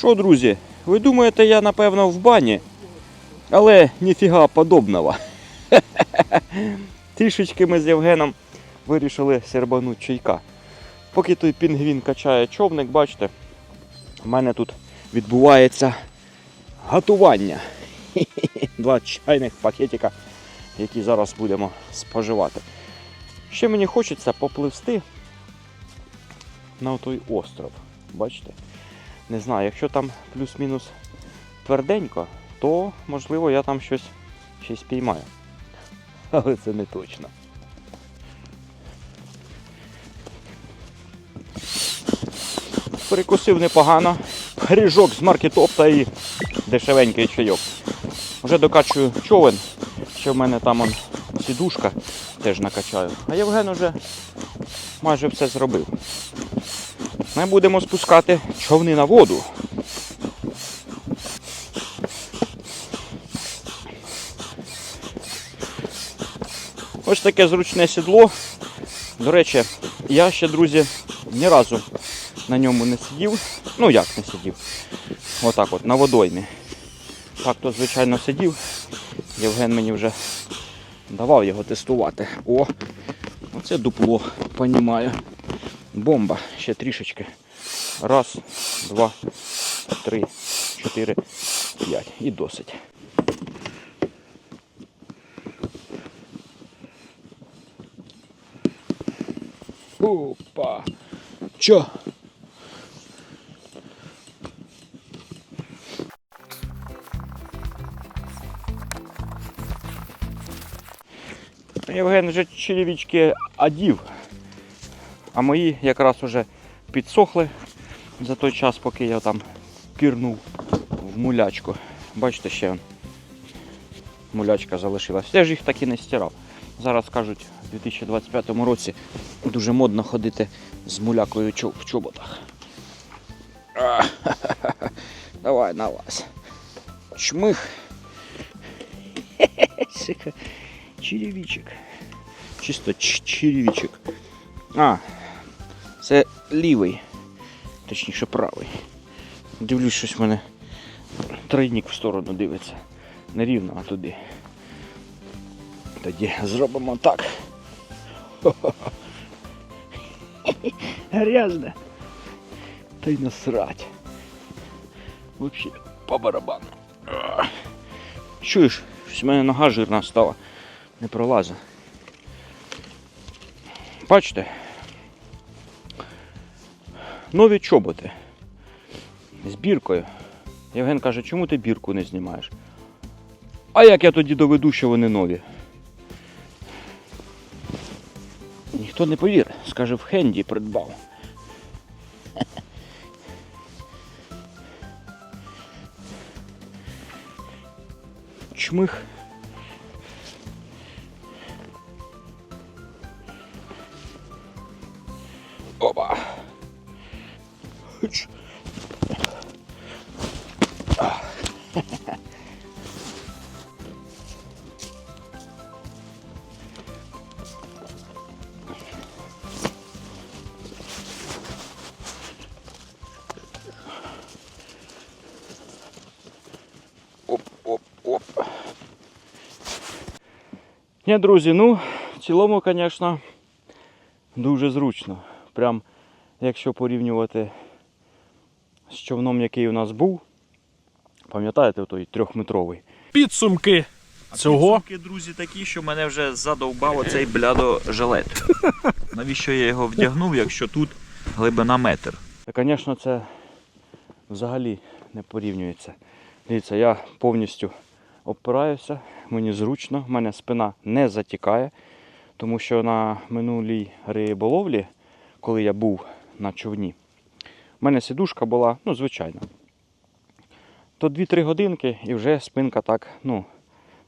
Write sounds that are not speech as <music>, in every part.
Що, друзі, ви думаєте, я напевно в бані, але ніфіга подобного. <laughs> Трішечки ми з Євгеном вирішили сербануть чайка. Поки той пінгвін качає човник, бачите, в мене тут відбувається готування. <laughs> Два чайних пакетика, які зараз будемо споживати. Ще мені хочеться попливсти на той остров. Бачите? Не знаю, якщо там плюс-мінус тверденько, то можливо я там щось, щось піймаю. <laughs> Але це не точно. Перекусив непогано. Ріжок з маркетопта і дешевенький чайок. Вже докачую човен. Ще в мене там он сідушка теж накачаю. А Євген уже майже все зробив. Ми будемо спускати човни на воду. Ось таке зручне сідло. До речі, я ще, друзі, ні разу на ньому не сидів. Ну як не сидів? Отак от, на водоймі. Так то, звичайно, сидів. Євген мені вже давав його тестувати. О, оце дупло, понімаю. Бомба, ще трішечки. Раз, два, три, чотири, п'ять. І досить. Опа. Чо? Євген вже черевички одів, а мої якраз уже підсохли за той час, поки я там пірнув в мулячку. Бачите, ще мулячка залишилась. Я ж їх так і не стирав. Зараз кажуть, у 2025 році дуже модно ходити з мулякою в чоботах. А, <laughs> Давай на вас. Чмих. <laughs> Сука, Черевичок. Чисто ч- черевичок. А, це лівий. Точніше правий. Дивлюсь, щось в мене тройник в сторону дивиться. Не рівно, а туди. Тоді зробимо так. <laughs> Хо-хо-хо. Грязно. Та й насрать. Вообще по барабану. Чуєш, щось в мене нога жирна стала. Не пролазить. Бачите? Нові чоботи. З біркою. Євген каже, чому ти бірку не знімаєш? А як я тоді доведу, що вони нові? Ніхто не повірить, скаже, в хенді придбав. Чмих. Ні, друзі, ну, в цілому, звісно, дуже зручно. Прям, якщо порівнювати з човном, який у нас був, пам'ятаєте, той трьохметровий. Підсумки цього Підсумки, друзі, такі, що мене вже задовбав оцей блядо жилет. <laughs> Навіщо я його вдягнув, якщо тут глибина метр? Та, звісно, це взагалі не порівнюється. Дивіться, я повністю опираюся, мені зручно, в мене спина не затікає, тому що на минулій риболовлі, коли я був на човні, в мене сідушка була, ну, звичайна. То 2-3 годинки і вже спинка так, ну,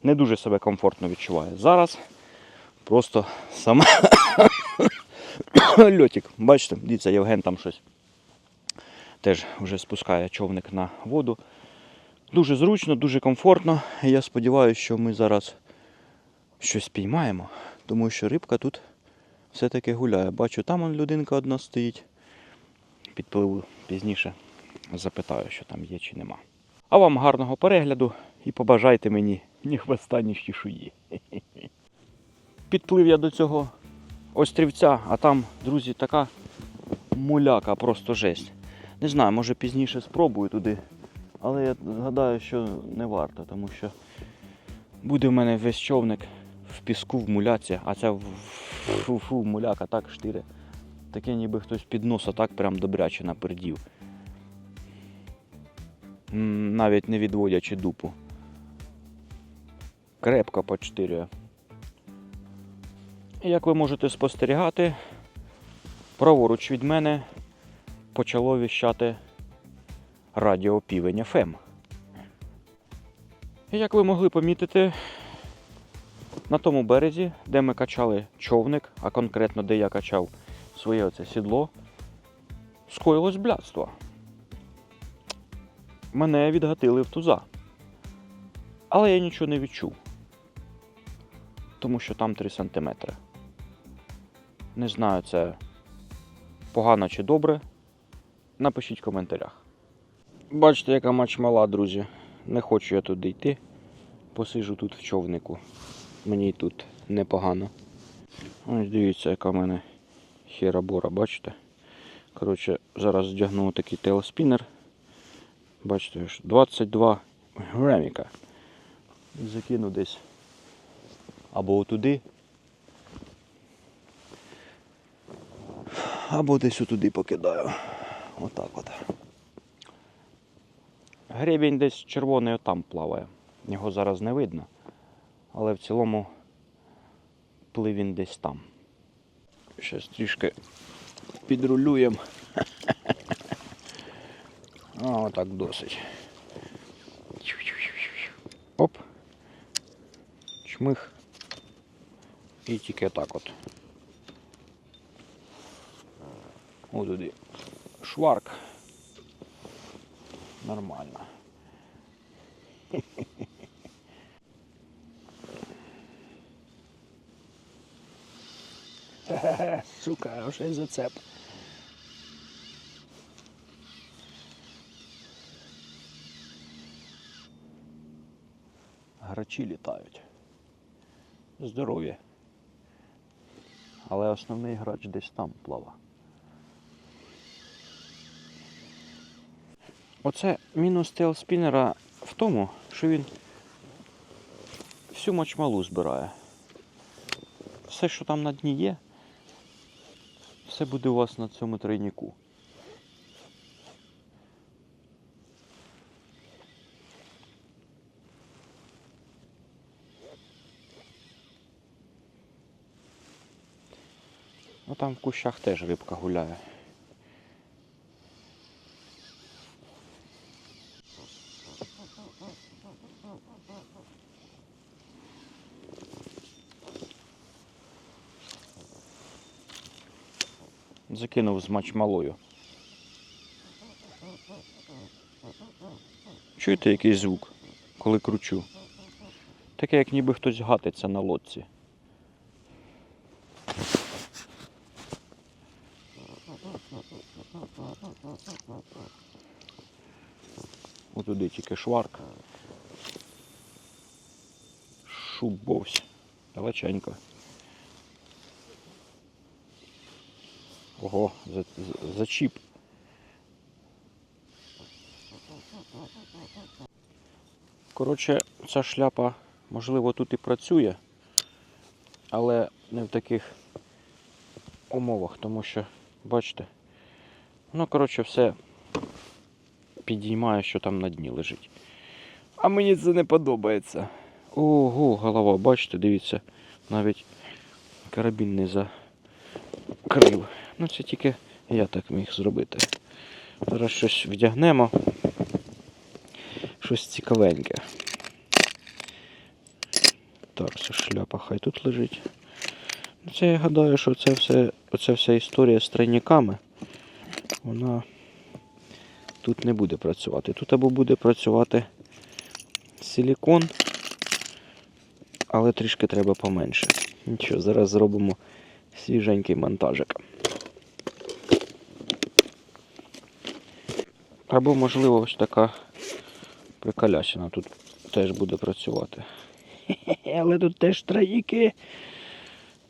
не дуже себе комфортно відчуває. Зараз просто сама <coughs> льотик. Бачите, дивіться, Євген там щось теж вже спускає човник на воду. Дуже зручно, дуже комфортно. Я сподіваюся, що ми зараз щось піймаємо, тому що рибка тут все-таки гуляє. Бачу, там он людинка одна стоїть. Підпливу пізніше. запитаю, що там є чи нема. А вам гарного перегляду і побажайте мені ні хвоста, ні чешуї. <laughs> Підплив я до цього острівця, а там, друзі, така муляка, просто жесть. Не знаю, може пізніше спробую туди, але я згадаю, що не варто, тому що буде в мене весь човник в піску, в муляці, а ця фу-фу, муляка так штире. Таке ніби хтось під носа так прям добряче напердів. Навіть не відводячи дупу. Крепко почтирює. І Як ви можете спостерігати, праворуч від мене почало віщати радіо Півень ФМ. І як ви могли помітити, на тому березі, де ми качали човник, а конкретно де я качав своє оце сідло, скоїлось блядство. Мене відгатили в туза. Але я нічого не відчув. Тому що там 3 сантиметри. Не знаю, це погано чи добре. Напишіть в коментарях. Бачите, яка мач мала, друзі. Не хочу я туди йти. Посижу тут в човнику. Мені тут непогано. Ось дивіться, яка в мене хера-бора, бачите? Коротше, зараз вдягну такий телеспінер. Бачите, 22 граміка. Закину десь або отуди. Або десь отуди покидаю. Отак от. Гребінь десь червоний отам плаває. Його зараз не видно. Але в цілому плив він десь там. Щас трішки підрулюємо. <laughs> А, отак досить. Оп. Чмих. І тільки так от. О, туди. Шварк. Нормально. Сука, вже й зацеп. Грачі літають. Здорові. Але основний грач десь там плава. Оце мінус тейлспінера в тому, що він всю мочмалу збирає. Все, що там на дні є, все буде у вас на цьому тройнику. Ну там в кущах теж рибка гуляє. Закинув з мачмалою. Чуєте який звук, коли кручу? Таке, як ніби хтось гатиться на лодці. Отуди тільки шварк. Шубовсь. Далеченько. Ого, за, за, зачіп. Коротше, ця шляпа, можливо, тут і працює, але не в таких умовах, тому що, бачите, ну, коротше, все підіймає, що там на дні лежить. А мені це не подобається. Ого, голова, бачите, дивіться, навіть карабін не закрив. Ну це тільки я так міг зробити. Зараз щось вдягнемо. Щось цікавеньке. Так, це шляпа хай тут лежить. Ну, Це я гадаю, що це все, оця вся історія з тройниками, вона тут не буде працювати. Тут або буде працювати силікон, але трішки треба поменше. Нічого, зараз зробимо свіженький монтажик. Або, можливо, ось така приколясина тут теж буде працювати. <laughs> Але тут теж тройники.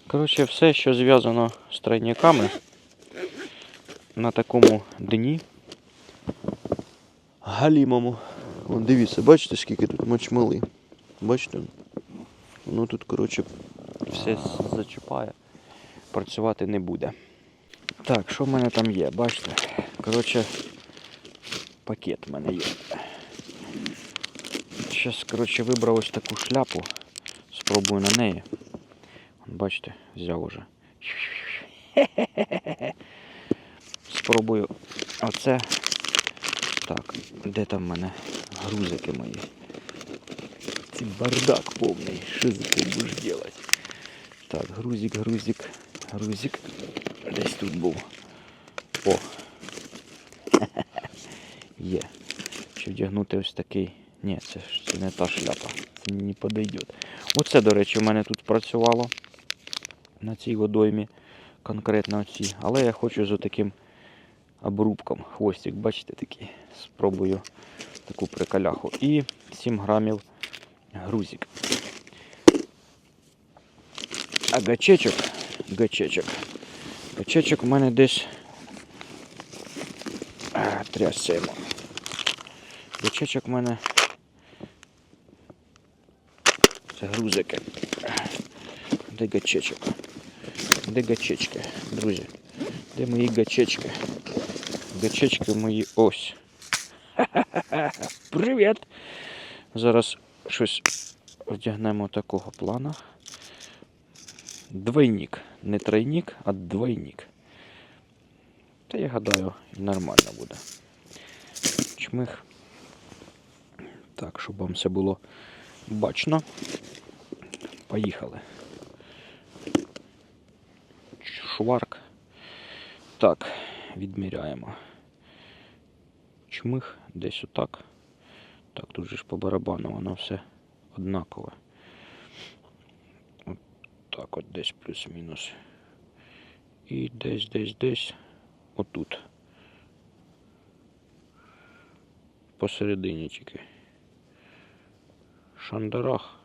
Коротше, все, що зв'язано з тройниками на такому дні. Галімому. Вон, дивіться, бачите, скільки тут мочмали. Бачите? Воно тут, коротше, все зачіпає. Працювати не буде. Так, що в мене там є? Бачите? Коротше, пакет в мене є. Зараз, коротше, вибрав ось таку шляпу. Спробую на неї. Бачите, взяв уже. Спробую оце. Так, де там в мене грузики мої? Це бардак повний. Що за ти будеш робити? Так, грузик, грузик, грузик. Десь тут був. О. Є. Чи вдягнути ось такий. Ні, це, ж- не та шляпа. Це не підійде. Оце, до речі, в мене тут працювало на цій водоймі. Конкретно оці. Але я хочу з таким обрубком. Хвостик, бачите, такий. Спробую таку приколяху. І 7 грамів грузик. А гачечок, гачечок. Гачечок у мене десь. А, Гачечок у мене. Це грузики. Де гачечок? Де гачечки, друзі? Де мої гачечки? Гачечки мої ось. <laughs> Привіт! Зараз щось вдягнемо такого плана. Двойник. Не тройник, а двойник. Та я гадаю, нормально буде. Чмих. Так, щоб вам все було бачно. Поїхали. Шварк. Так, відміряємо. Чмих десь отак. Так, тут же ж по барабану воно все однакове. От так от десь плюс-мінус. І десь, десь, десь отут. Посередині тільки. Шандарах.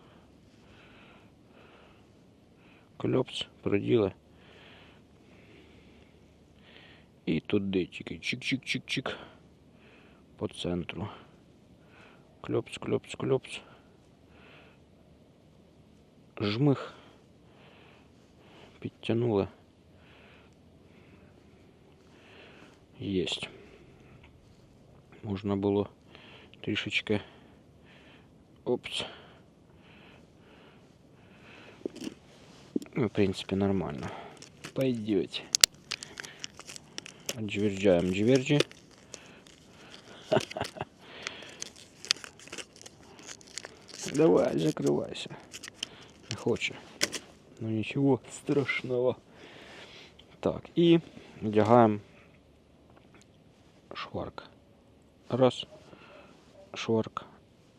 Кльопс, проділи. І туди тільки чик-чик-чик-чик. По центру. Кльопс, кльопс, кльопс. Жмих. Підтягнули. Єсть. Можна було трішечки. Опс. Ну, в принципе, нормально. Пойдете. Отжверджаем джверджи. <laughs> Давай, закрывайся. Не хоче. Ну нічого страшного. Так, і вдягаємо шварк. Раз. Шварк.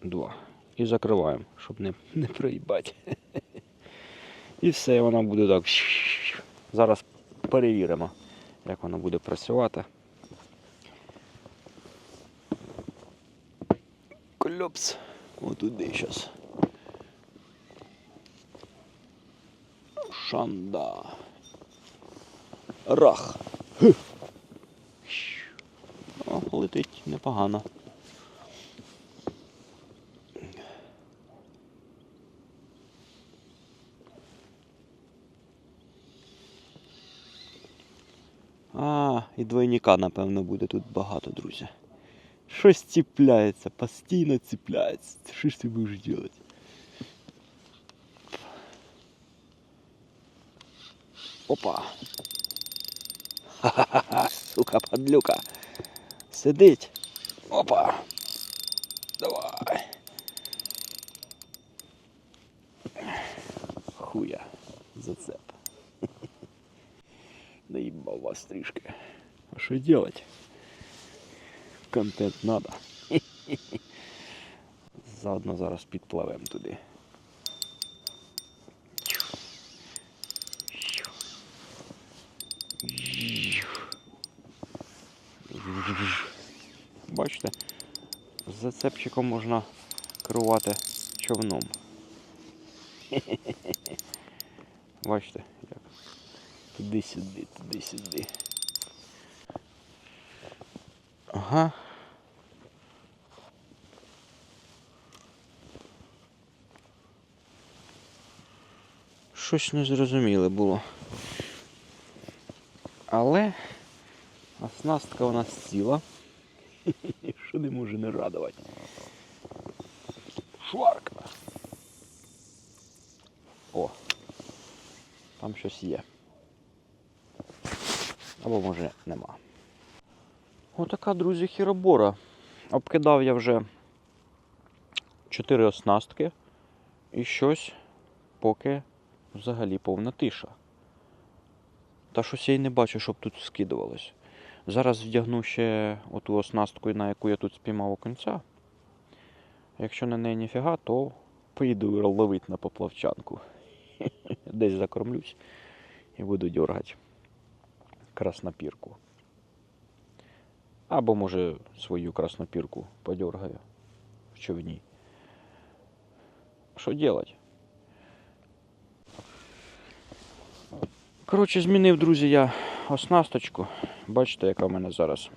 Два. І закриваємо, щоб не, не проїбати. <laughs> І все, воно буде так. Зараз перевіримо, як воно буде працювати. Кльопс. Отуди зараз. Шанда. Рах. О, летить непогано. А, і двойника, напевно, буде тут багато, друзі. Щось ціпляється, постійно ціпляється. Що ж ти будеш робити? Опа. Ха-ха-ха, сука, подлюка. Сидить. Опа. Давай. Хуя. Зацеп. <laughs> Наїбав вас трішки. Що делать? Контент надо. <laughs> Заодно зараз підпливемо туди. Бачите, з зацепчиком можна керувати човном. <laughs> Бачите, як туди-сюди, туди-сюди. Ага. Щось незрозуміле було. Але оснастка у нас ціла. <laughs> Що не може не радувати. Шварка. О. Там щось є. Або може нема. Отака, друзі, хіробора. Обкидав я вже 4 оснастки і щось поки взагалі повна тиша. Та щось я й не бачу, щоб тут скидувалось. Зараз вдягну ще оту оснастку, на яку я тут спіймав оконця. Якщо на неї ніфіга, то поїду ловити на поплавчанку. <laughs> Десь закормлюсь і буду дергати краснопірку. Або може свою краснопірку подергаю в човні. Що делать? Коротше, змінив, друзі, я оснасточку. Бачите, яка в мене зараз.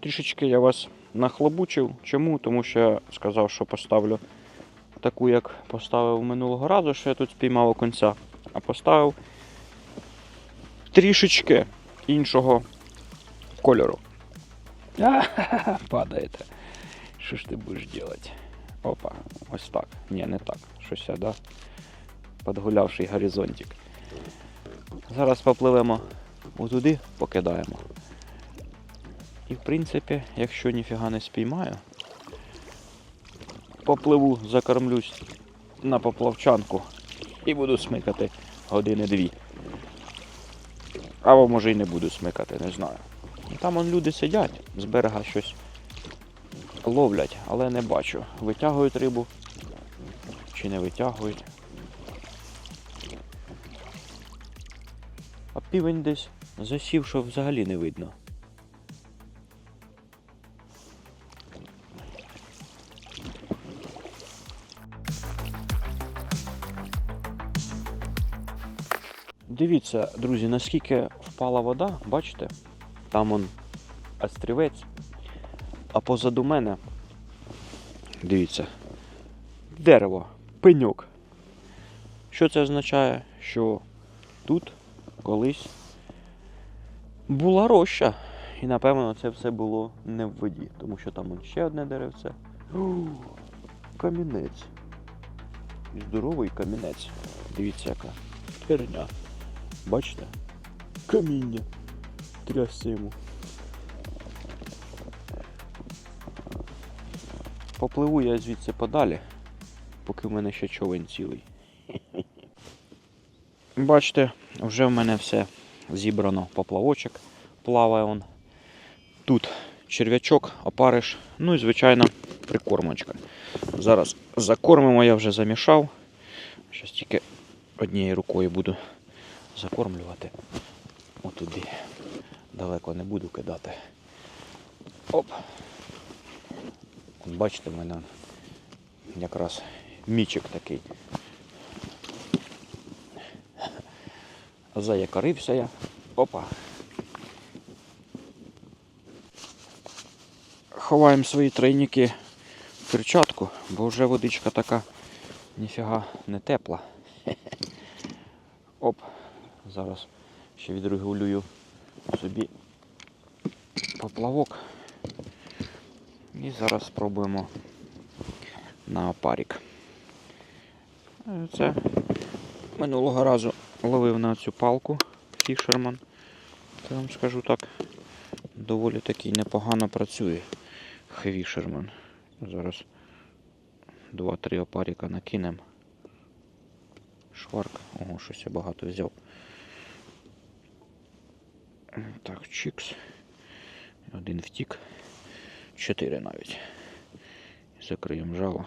Трішечки я вас нахлобучив. Чому? Тому що я сказав, що поставлю таку, як поставив минулого разу, що я тут спіймав оконця, а поставив трішечки іншого кольору. <laughs> А, падаєте. Що ж ти будеш робити? Опа, ось так. Ні, не так. Щось да? Подгулявший горизонтик. Зараз попливемо отуди, покидаємо. І в принципі, якщо ніфіга не спіймаю, попливу, закормлюсь на поплавчанку і буду смикати години-дві. Або може й не буду смикати, не знаю. Там он люди сидять, з берега щось ловлять, але не бачу. Витягують рибу чи не витягують. А півень десь засів, що взагалі не видно. Дивіться, друзі, наскільки впала вода, бачите? Там он острівець, а позаду мене, дивіться, дерево, пеньок. Що це означає? Що тут колись була роща. І напевно це все було не в воді, тому що там ще одне деревце. Камінець. Здоровий камінець. Дивіться, яка херня. Бачите? Каміння. Трясся. Попливу я звідси подалі, поки в мене ще човен цілий. <laughs> Бачите, вже в мене все зібрано поплавочок. Плаває он. Тут черв'ячок, опариш, ну і звичайно прикормочка. Зараз закормимо, я вже замішав. Щось тільки однією рукою буду закормлювати. Отуди. Далеко не буду кидати. Оп. Бачите, в мене якраз мічик такий. Заякорився я. Опа. Ховаємо свої тройники в перчатку, бо вже водичка така ніфіга не тепла. <laughs> Оп. Зараз ще відрегулюю собі поплавок. І зараз спробуємо на опарік. Е, Це минулого разу ловив на цю палку фішерман. Я вам скажу так, доволі таки непогано працює фішерман. Зараз 2-3 опаріка накинемо. Шварк. Ого, щось я багато взяв. Так, чікс. Один втік. Чотири навіть. Закриємо жало.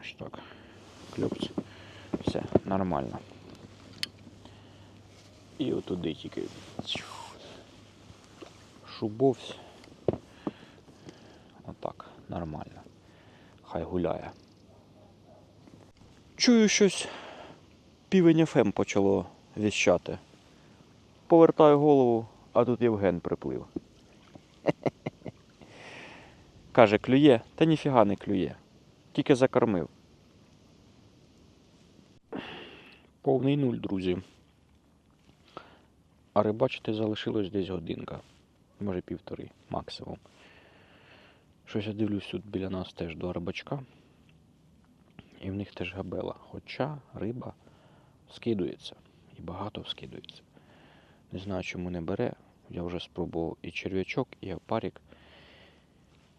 Ось так. Клюпц. Все, нормально. І отуди тільки шубовсь. Отак, нормально. Хай гуляє. Чую щось. Півень ФМ почало віщати. Повертаю голову, а тут Євген приплив. <laughs> Каже, клює, та ніфіга не клює. Тільки закормив. Повний нуль, друзі. А рибачити залишилось десь годинка. Може півтори максимум. Щось я дивлюсь тут біля нас теж два рибачка. І в них теж габела. Хоча риба скидується. І багато скидується. Не знаю, чому не бере. Я вже спробував і черв'ячок, і опарик.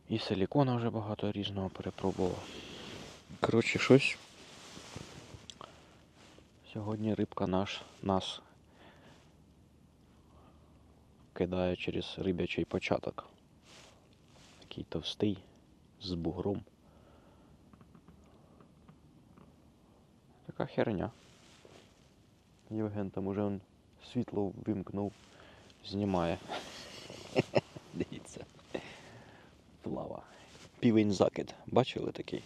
І силікона вже багато різного перепробував. Коротше, щось. Сьогодні рибка наш, нас кидає через рибячий початок. Такий товстий, з бугром. Така херня. Євген там уже он світло вимкнув, знімає. <laughs> Дивіться. Плава. Півень закид. Бачили такий?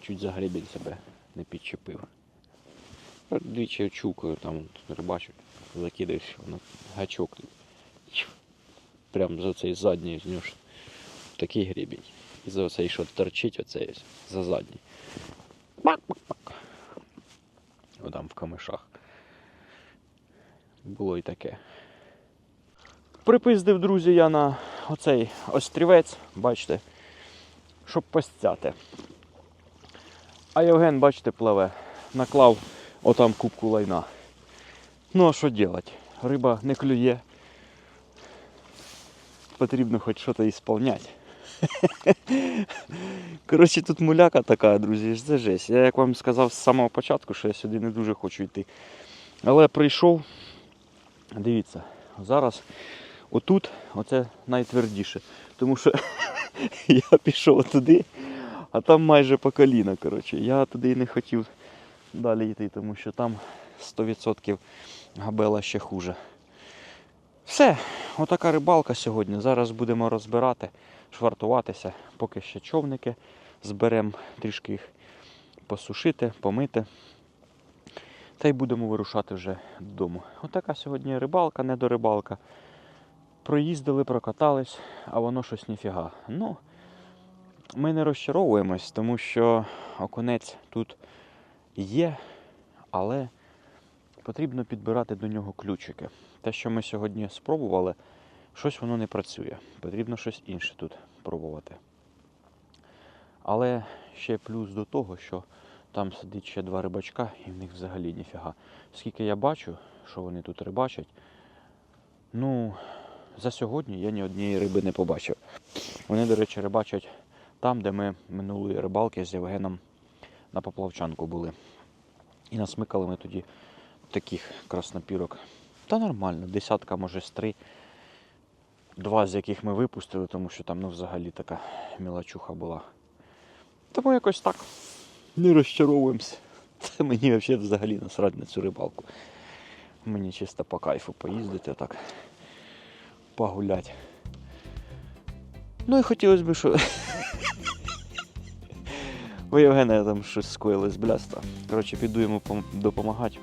Чуть за гребінь себе не підчепив. Двічі чукаю, там от закидаєш воно гачок. Прям за цей задній з нього такий гребінь. І за цей, що торчить, оцей за задній. Бак-бак-бак. Отам в камишах. Було і таке. Припиздив, друзі, я на оцей острівець, бачите, щоб постяти. А Євген, бачите, пливе. Наклав отам кубку лайна. Ну а що робити? Риба не клює. Потрібно хоч щось ісполняти. <laughs> Коротше, тут муляка така, друзі, це жесть. Я як вам сказав з самого початку, що я сюди не дуже хочу йти. Але прийшов, дивіться, зараз отут оце найтвердіше. Тому що <laughs> я пішов туди, а там майже по коліна. Коротше. Я туди і не хотів далі йти, тому що там 100% габела ще хуже. Все, отака рибалка сьогодні. Зараз будемо розбирати, швартуватися, поки ще човники зберемо, трішки їх посушити, помити. Та й будемо вирушати вже додому. Отака сьогодні рибалка, не до рибалка. Проїздили, прокатались, а воно щось ніфіга. Ну, ми не розчаровуємось, тому що окунець тут є, але потрібно підбирати до нього ключики. Те, що ми сьогодні спробували, щось воно не працює. Потрібно щось інше тут пробувати. Але ще плюс до того, що там сидить ще два рибачка, і в них взагалі ніфіга. Скільки я бачу, що вони тут рибачать, ну, за сьогодні я ні однієї риби не побачив. Вони, до речі, рибачать там, де ми минулої рибалки з Євгеном на поплавчанку були. І насмикали ми тоді таких краснопірок. Та нормально, десятка, може, з три. Два з яких ми випустили, тому що там ну, взагалі така мілочуха була. Тому якось так. Не розчаровуємося. Це мені взагалі взагалі насрать на цю рибалку. Мені чисто по кайфу поїздити так. Погуляти. Ну і хотілося б, що. <laughs> У Євгена там щось скоїлось бляста. Коротше, піду йому допомагати.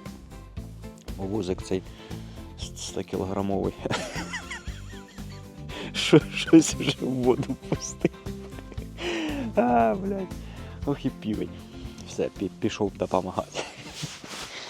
Возик цей 100 кілограмовий. <laughs> Що, щось вже в воду пустив. А, блядь. Ох і півень. Все, пішов допомагати.